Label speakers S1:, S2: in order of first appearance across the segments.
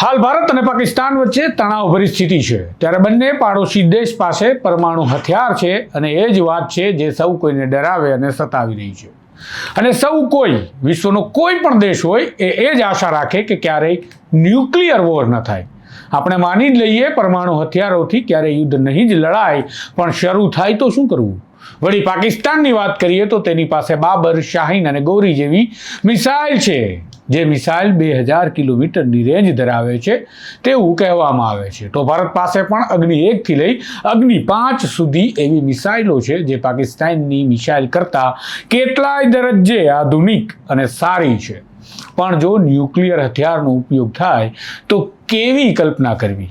S1: હાલ ભારત અને પાકિસ્તાન વચ્ચે તણાવભરી સ્થિતિ છે. ત્યારે બંને પાડોશી દેશ પાસે પરમાણુ હથિયાર છે અને એ જ વાત છે જે સૌ કોઈને ડરાવે અને સતાવી રહી છે. અને સૌ કોઈ, વિશ્વનો કોઈ પણ દેશ હોય, એ એ જ આશા રાખે કે ક્યારેય ન્યુક્લિયર વોર ન થાય. આપણે માની જ લઈએ પરમાણુ હથિયારોથી ક્યારેય યુદ્ધ નહીં જ લડાય, પણ શરૂ થાય તો શું કરવું? વળી પાકિસ્તાનની વાત કરીએ તો તેની પાસે બાબર, શાહીન અને ગૌરી જેવી મિસાઇલ છે. જે મિસાઇલ બે હજાર કિલોમીટરની રેન્જ ધરાવે છે તેવું કહેવામાં આવે છે. તો ભારત પાસે પણ અગ્નિ એકથી લઈ અગ્નિ પાંચ સુધી એવી મિસાઇલો છે જે પાકિસ્તાનની મિસાઇલ કરતાં કેટલાય દરજ્જે આધુનિક અને સારી છે. પણ જો ન્યુક્લિયર હથિયારનો ઉપયોગ થાય તો કેવી કલ્પના કરવી?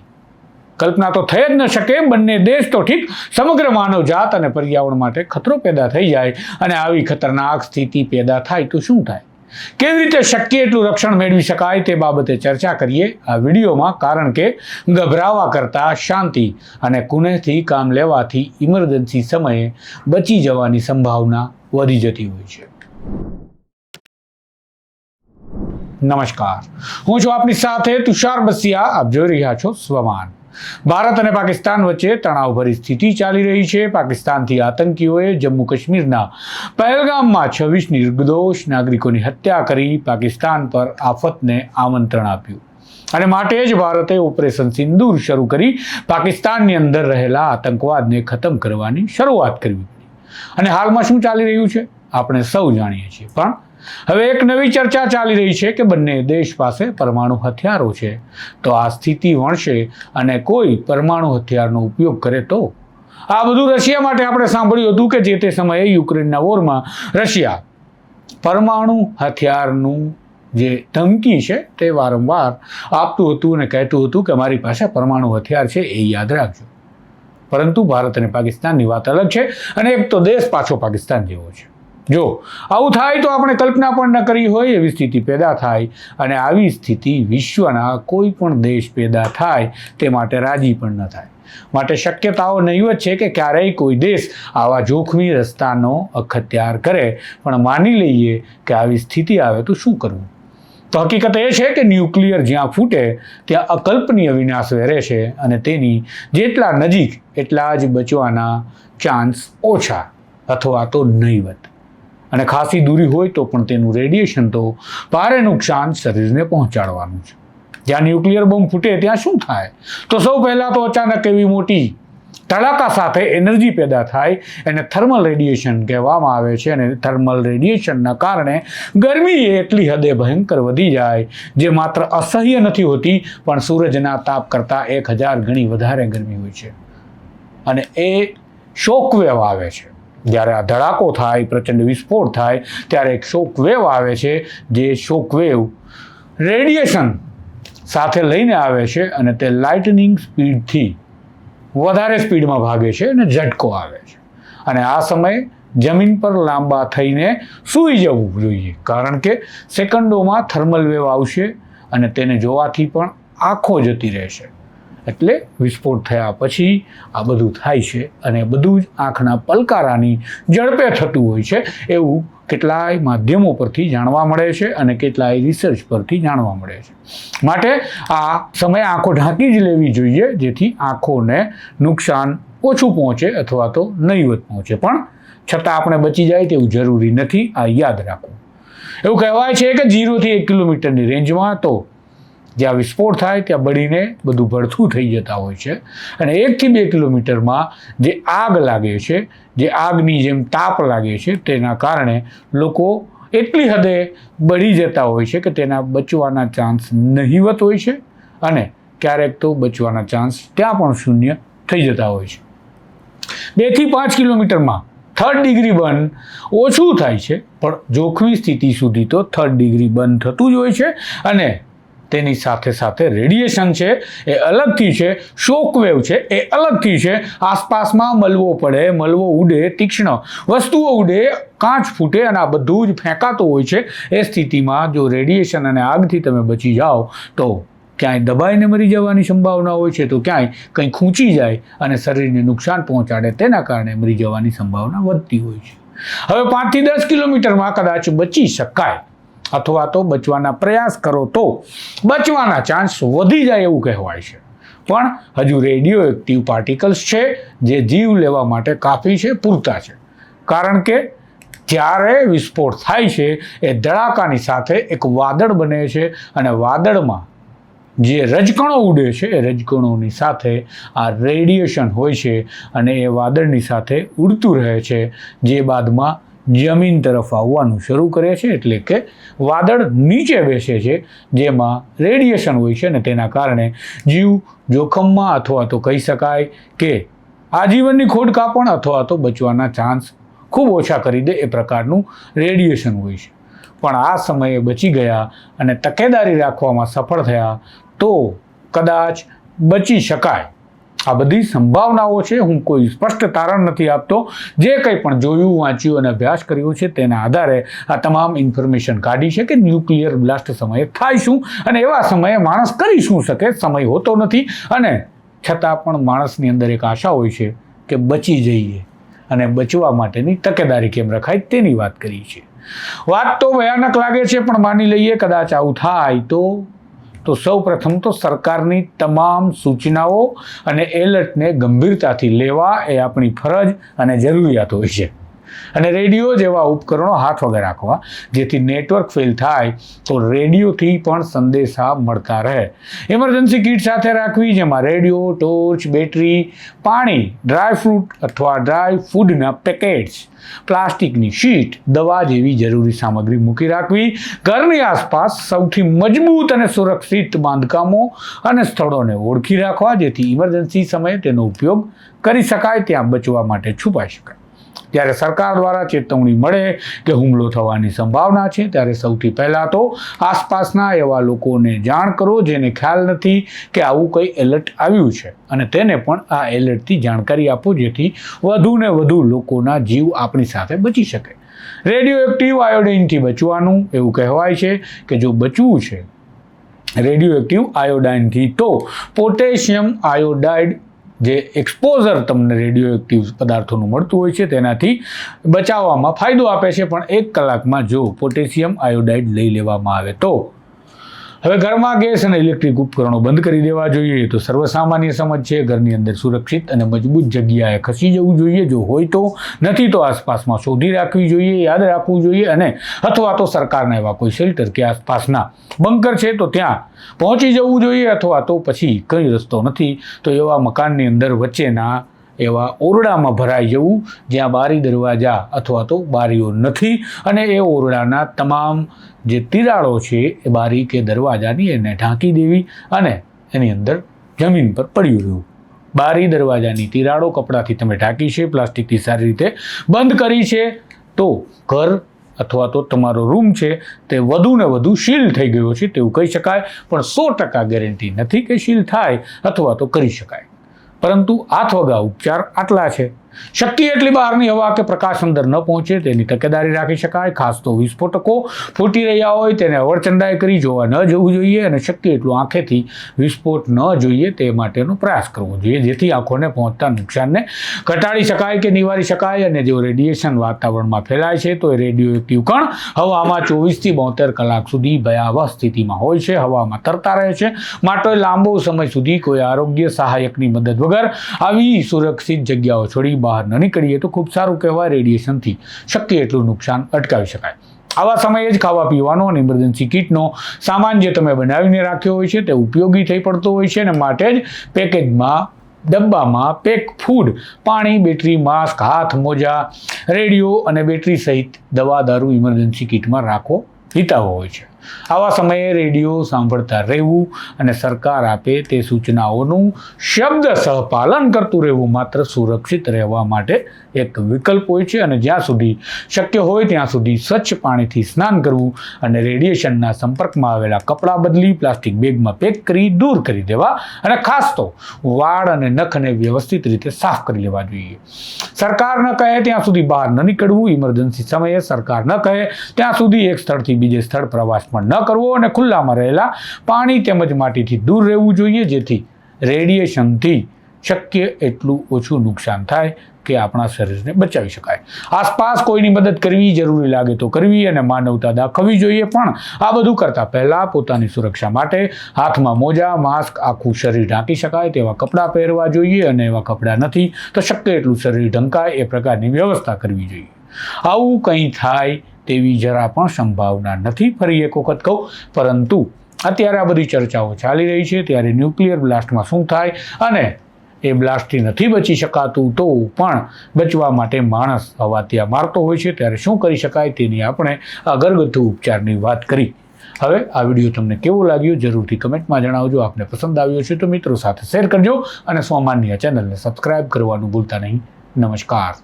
S1: કલ્પના તો થઈ જ ન શકે, બંને દેશ તો ઠીક સમગ્ર માનવજાત અને પર્યાવરણ માટે ખતરો પેદા થઈ જાય અને આવી ખતરનાક સ્થિતિ પેદા થાય તો શું થાય? કેવી રીતે શક્ય એટલું રક્ષણ મેળવી શકાય તે બાબતે ચર્ચા કરીએ આ વિડીયોમાં, કારણ કે ગભરાવા કરતાં શાંતિ અને કુનેહથી કામ લેવાથી ઇમરજન્સી સમયે બચી જવાની સંભાવના વધી જતી હોય છે. નમસ્કાર. હું છું આપની સાથે તુષાર બસિયા. આપ જોઈ રહ્યા છો સ્વમાન. ભારત અને પાકિસ્તાન વચ્ચે તણાવભરી સ્થિતિ ચાલી રહી છે. પાકિસ્તાનથી આતંકીઓએ જમ્મુ કાશ્મીરના પહેલગામમાં છવ્વીસ નિર્દોષ નાગરિકોની હત્યા કરી પાકિસ્તાન પર આફતને આમંત્રણ આપ્યું. અને માટે જ ભારતે ઓપરેશન સિંદૂર શરૂ કરી પાકિસ્તાનની અંદર રહેલા આતંકવાદને ખતમ કરવાની શરૂઆત કરવી અને હાલમાં શું ચાલી રહ્યું છે? આપણે સૌ જાણીએ છીએ. પણ હવે એક નવી ચર્ચા ચાલી રહી છે કે બંને દેશ પાસે પરમાણુ હથિયારો છે. તો આ સ્થિતિ વણશે અને કોઈ પરમાણુ હથિયારનો ઉપયોગ કરે તો? આ બધું રશિયા માટે આપણે સાંભળ્યું હતું કે જે તે સમયે યુક્રેનના વોરમાં રશિયા પરમાણુ હથિયારનું જે ધમકી છે તે વારંવાર આપતું હતું અને કહેતું હતું કે મારી પાસે પરમાણુ હથિયાર છે એ યાદ રાખજો. પરંતુ ભારત અને પાકિસ્તાનની વાત અલગ છે અને એક તો દેશ પાછો પાકિસ્તાન જેવો છે. જો, આવું થાય તો આપણે કલ્પના પણ ન કરી હોય એવી સ્થિતિ પેદા થાય અને આવી સ્થિતિ વિશ્વના કોઈ પણ દેશ પેદા થાય તે માટે રાજી પણ ન થાય. માટે શક્યતાઓ નહીવત છે કે ક્યારેય કોઈ દેશ આવા જોખમી રસ્તાનો અખત્યાર કરે. પણ માની લઈએ કે આવી સ્થિતિ આવે તો શું કરવું? તો હકીકત એ છે કે ન્યુક્લિયર જ્યાં ફૂટે, ત્યાં અકલ્પનીય વિનાશ વેરે છે અને તેની જેટલા નજીક, એટલા જ બચવાના ચાન્સ ઓછા અથવા તો નહીવત. અને ખાસી દૂરી હોય તો પણ તેનું રેડિયેશન તો ભારે નુકસાન શરીરને પહોંચાડવાનું છે. જ્યાં ન્યુક્લિયર બોમ્બ ફૂટે ત્યાં શું થાય? તો સૌ પહેલાં તો અચાનક એવી મોટી તડાકા સાથે એનર્જી પેદા થાય, એને થર્મલ રેડિયેશન કહેવામાં આવે છે અને થર્મલ રેડિયેશનના કારણે ગરમી એટલી હદે ભયંકર વધી જાય, જે માત્ર અસહ્ય નથી હોતી, પણ સૂરજના તાપ કરતાં એક હજાર ગણી વધારે ગરમી હોય છે. અને એ શોકવેવ આવે છે. જ્યારે આ ધડાકો થાય, પ્રચંડ વિસ્ફોટ થાય, ત્યારે એક શોકવેવ આવે છે, જે શોકવેવ રેડિયેશન સાથે લઈને આવે છે અને તે લાઇટનિંગ સ્પીડથી વધારે સ્પીડમાં ભાગે છે અને ઝટકો આવે છે. અને આ સમયે જમીન પર લાંબા થઈને સૂઈ જવું જોઈએ, કારણ કે સેકન્ડોમાં થર્મલ વેવ આવશે અને તેને જોવાથી પણ આંખો જતી રહેશે. એટલે વિસ્ફોટ થયા પછી આ બધું થાય છે અને બધું જ આંખના પલકારાની ઝડપે થતું હોય છે એવું કેટલાય માધ્યમો પરથી જાણવા મળે છે અને કેટલાય રિસર્ચ પરથી જાણવા મળે છે. માટે આ સમયે આંખો ઢાંકી જ લેવી જોઈએ જેથી આંખોને નુકસાન ઓછું પહોંચે અથવા તો નહીવત પહોંચે. પણ છતાં આપણે બચી જાય તેવું જરૂરી નથી, આ યાદ રાખવું. એવું કહેવાય છે કે જીરોથી એક કિલોમીટરની રેન્જમાં તો જ્યાં વિસ્ફોટ થાય ત્યાં બળીને બધું ભડથું થઈ જતા હોય છે. અને એકથી બે કિલોમીટરમાં જે આગ લાગે છે, જે આગની જેમ તાપ લાગે છે, તેના કારણે લોકો એટલી હદે બળી જતા હોય છે કે તેના બચવાના ચાન્સ નહીવત હોય છે અને ક્યારેક તો બચવાના ચાન્સ ત્યાં પણ શૂન્ય થઈ જતા હોય છે. બેથી પાંચ કિલોમીટરમાં થર્ડ ડિગ્રી બર્ન ઓછું થાય છે, પણ જોખમી સ્થિતિ સુધી તો થર્ડ ડિગ્રી બર્ન થતું જ હોય છે અને તેની સાથે સાથે રેડિયેશન છે, એ અલગથી છે, શોકવેવ છે, એ અલગથી છે. આસપાસમાં મલવો પડે, મલવો ઉડે, તીક્ષ્ણ વસ્તુઓ ઉડે, કાચ ફૂટે અને આ બધું જ ફેંકાતું હોય છે. એ સ્થિતિમાં જો રેડિયેશન અને આગથી તમે બચી જાઓ, તો ક્યાંય દબાઈને મરી જવાની સંભાવના હોય છે, તો ક્યાંય કંઈ ખૂંચી જાય અને શરીરને નુકસાન પહોંચાડે, તેના કારણે મરી જવાની સંભાવના વધતી હોય છે. હવે પાંચથી દસ કિલોમીટરમાં કદાચ બચી શકાય. અથવા તો બચવાના પ્રયાસ કરો તો બચવાના ચાન્સ વધી જાય એવું કહેવાય છે. પણ હજુ રેડિયો એક્ટિવ પાર્ટિકલ્સ છે, જે જીવ લેવા માટે કાફી છે, પૂરતા છે. કારણ કે જ્યારે વિસ્ફોટ થાય છે, એ ધડાકાની સાથે એક વાદળ બને છે અને વાદળમાં જે રજકણો ઉડે છે, એ રજકણોની સાથે આ રેડિયેશન હોય છે અને એ વાદળની સાથે ઉડતું રહે છે. જે બાદમાં જમીન તરફ આવવાનું શરૂ કરે છે એટલે કે વાદળ નીચે બેસે છે, જેમાં રેડિયેશન હોય છે અને તેના કારણે જીવ જોખમમાં અથવા તો કહી શકાય કે આજીવનની ખોડ કાપણ અથવા તો બચવાના ચાન્સ ખૂબ ઓછા કરી દે એ પ્રકારનું રેડિયેશન હોય છે. પણ આ સમયે બચી ગયા અને તકેદારી રાખવામાં સફળ થયા તો કદાચ બચી શકાય. આ બધી સંભાવનાઓ છે, હું કોઈ સ્પષ્ટ તારણ નથી આપતો. જે કંઈ પણ જોયું, વાંચ્યું અને અભ્યાસ કર્યો છે, તેના આધારે આ તમામ ઇન્ફોર્મેશન કાઢી છે કે ન્યુક્લિયર બ્લાસ્ટ સમયે થાય શું અને એવા સમયે માણસ કરી શું શકે? સમય હોતો નથી અને છતાં પણ માણસની અંદર એક આશા હોય છે કે બચી જઈએ અને બચવા માટેની તકેદારી કેમ રખાય તેની વાત કરી છે. વાત તો ભયાનક લાગે છે, પણ માની લઈએ કદાચ આવું થાય તો તો સૌ પ્રથમ તો સરકારની તમામ સૂચનાઓ અને એલર્ટને ગંભીરતાથી લેવા એ આપણી ફરજ અને જરૂરિયાત હોય છે. અને રેડિયો જેવા ઉપકરણો હાથ વગર રાખવા, જેથી નેટવર્ક ફેલ થાય, તો રેડિયોથી પણ સંદેશા મળતા રહે. ઇમરજન્સી કીટ સાથે રાખવી, જેમાં રેડિયો ટોર્ચ બેટરી પાણી ડ્રાય ફ્રૂટ અથવા ડ્રાય ફૂડના પેકેટ્સ પ્લાસ્ટિકની શીટ દવા જેવી જરૂરી સામગ્રી મૂકી રાખવી, ઘરની આસપાસ સૌથી મજબૂત અને સુરક્ષિત બાંધકામો અને સ્થળોને ઓળખી રાખવા, જેથી ઇમરજન્સી સમયે તેનો ઉપયોગ કરી શકાય, ત્યાં બચવા માટે છુપાઈ શકાય. જ્યારે સરકાર દ્વારા ચેતવણી મળે કે હુમલો થવાની સંભાવના છે, ત્યારે સૌથી પહેલાં તો આસપાસના એવા લોકોને જાણ કરો જેને ખ્યાલ નથી કે આવું કંઈ એલર્ટ આવ્યું છે. અને તેને પણ આ એલર્ટથી જાણકારી આપો, જેથી વધુ ને વધુ લોકોના જીવ આપણી સાથે બચી શકે. રેડિયો એક્ટિવ, આયોડિનથી બચવાનું એવું કહેવાય છે કે જો બચવું છે. રેડિયો એક્ટિવ આયોડાઇનથી તો પોટેશિયમ આયોડાઇડ જે એક્સપોઝર તમને રેડિયો એક્ટિવ પદાર્થોનું મળતું હોય છે, તેનાથી બચાવવામાં ફાયદો આપે છે. પણ એક કલાકમાં જો પોટેશિયમ આયોડાઇડ લઈ લેવામાં આવે તો હવે ઘરમાં ગેસ અને ઇલેક્ટ્રિક ઉપકરણો બંધ કરી દેવા જોઈએ તો સર્વસામાન્ય સમજ છે. ઘરની અંદર સુરક્ષિત અને મજબૂત જગ્યાએ ખસી જવું જોઈએ. જો હોય તો નથી તો આસપાસમાં શોધી રાખવી જોઈએ, યાદ રાખવું જોઈએ અને અથવા તો સરકારના એવા કોઈ શેલ્ટર કે આસપાસના બંકર છે તો ત્યાં પહોંચી જવું જોઈએ અથવા તો પછી કંઈ રસ્તો નથી તો એવા મકાનની અંદર વચ્ચેના એવા ઓરડામાં ભરાઈ જવું, જ્યાં બારી દરવાજા અથવા તો બારીઓ નથી અને એ ઓરડાના તમામ જે તિરાડો છે એ બારી કે દરવાજાની એને ઢાંકી દેવી અને એની અંદર જમીન પર પડ્યું રહેવું. બારી દરવાજાની તિરાડો કપડાથી તમે ઢાંકી છે, પ્લાસ્ટિકથી સારી રીતે બંધ કરી છે, તો ઘર અથવા તો તમારો રૂમ છે તે વધુ ને વધુ શીલ થઈ ગયો છે તેવું કહી શકાય, પણ સો ટકા ગેરંટી નથી કે શીલ થાય અથવા તો કરી શકાય. પરંતુ આથવગા ઉપચાર આટલા છે. શક્ય એટલી બહારની હવા કે પ્રકાશ અંદર ન પહોંચે, તેની તકેદારી રાખી શકાય. ખાસ તો વિસ્ફોટકો ફૂટી રહ્યા હોય, તેને અવરચંડાઈ કરી જોવા ન જવું જોઈએ અને શક્ય એટલું આંખેથી વિસ્ફોટ ન જોઈએ તે માટેનો પ્રયાસ કરવો જોઈએ, જેથી આંખોને પહોંચતા નુકસાનને ઘટાડી શકાય કે નિવારી શકાય. અને જો રેડિયેશન વાતાવરણમાં ફેલાય છે, તો એ રેડિયો એક્ટિવ કણ હવામાં ચોવીસથી બોતેર કલાક સુધી ભયાવહ સ્થિતિમાં હોય છે, હવામાં તરતા રહે છે. માટે લાંબો સમય સુધી કોઈ આરોગ્ય સહાયકની મદદ વગર આવી સુરક્ષિત જગ્યાઓ છોડી બહાર ન નીકળીએ તો ખૂબ સારું કહેવાય રેડિયેશનથી. શક્ય એટલું નુકસાન અટકાવી શકાય. આવા સમયે જ ખાવા પીવાનો અને ઇમરજન્સી કિટનો સામાન જે તમે બનાવીને રાખ્યો હોય છે તે ઉપયોગી થઈ પડતો હોય છે અને માટે જ પેકેજમાં, ડબ્બામાં પેક ફૂડ, પાણી, બેટરી, માસ્ક, હાથ, મોજા, રેડિયો અને બેટરી સહિત દવા, દારૂ ઇમરજન્સી કિટમાં રાખો હિતાવો હોય છે. આવા સમયે રેડિયો સાંભળતા રહેવું અને સરકાર આપે તે સૂચનાઓનું શબ્દ સહપાલન કરતું રહેવું માત્ર સુરક્ષિત રહેવા માટે એક વિકલ્પ હોય છે અને જ્યાં સુધી શક્ય હોય ત્યાં સુધી સ્વચ્છ પાણીથી સ્નાન કરવું અને રેડિયેશનના સંપર્કમાં આવેલા કપડાં બદલી, પ્લાસ્ટિક બેગમાં પેક કરી, દૂર કરી દેવા અને ખાસ તો વાળ અને નખને વ્યવસ્થિત રીતે સાફ કરી લેવા જોઈએ. સરકાર ન કહે ત્યાં સુધી બહાર ન નીકળવું. ઇમરજન્સી સમયે સરકાર ન કહે. ત્યાં સુધી એક સ્થળથી બીજે સ્થળ પ્રવાસ પણ ન કરવો અને ખુલ્લામાં રહેલા પાણી તેમજ માટીથી દૂર રહેવું જોઈએ, જેથી રેડિયેશનથી શક્ય એટલું ઓછું નુકસાન થાય કે આપણા શરીરને બચાવી શકાય. આસપાસ કોઈની મદદ કરવી જરૂરી લાગે તો કરવી અને માનવતા દાખવવી જોઈએ, પણ આ બધું કરતાં પહેલાં પોતાની સુરક્ષા માટે હાથમાં મોજા, માસ્ક, આખું શરીર ઢાંકી શકાય તેવા કપડાં પહેરવા જોઈએ અને એવા કપડાં નથી તો શક્ય એટલું શરીર ઢંકાય એ પ્રકારની વ્યવસ્થા કરવી જોઈએ. આવું કંઈ થાય તેવી જરા પણ સંભાવના નથી, ફરી એક વખત કહું. પરંતુ અત્યારે આ બધી ચર્ચાઓ ચાલી રહી છે, ત્યારે ન્યુક્લિયર બ્લાસ્ટમાં શું થાય અને એ બ્લાસ્ટથી નથી બચી શકાતું, તો પણ બચવા માટે માણસ હવા ત્યાં મારતો હોય છે. ત્યારે શું કરી શકાય તેની આપણે આ ઉપચારની વાત કરી. હવે આ વીડિયો તમને કેવો લાગ્યો જરૂરથી કમેન્ટમાં જણાવજો. આપને પસંદ આવ્યો છે તો મિત્રો સાથે શેર કરજો અને સોમાન્ય ચેનલને સબસ્ક્રાઈબ કરવાનું ભૂલતા નહીં. નમસ્કાર.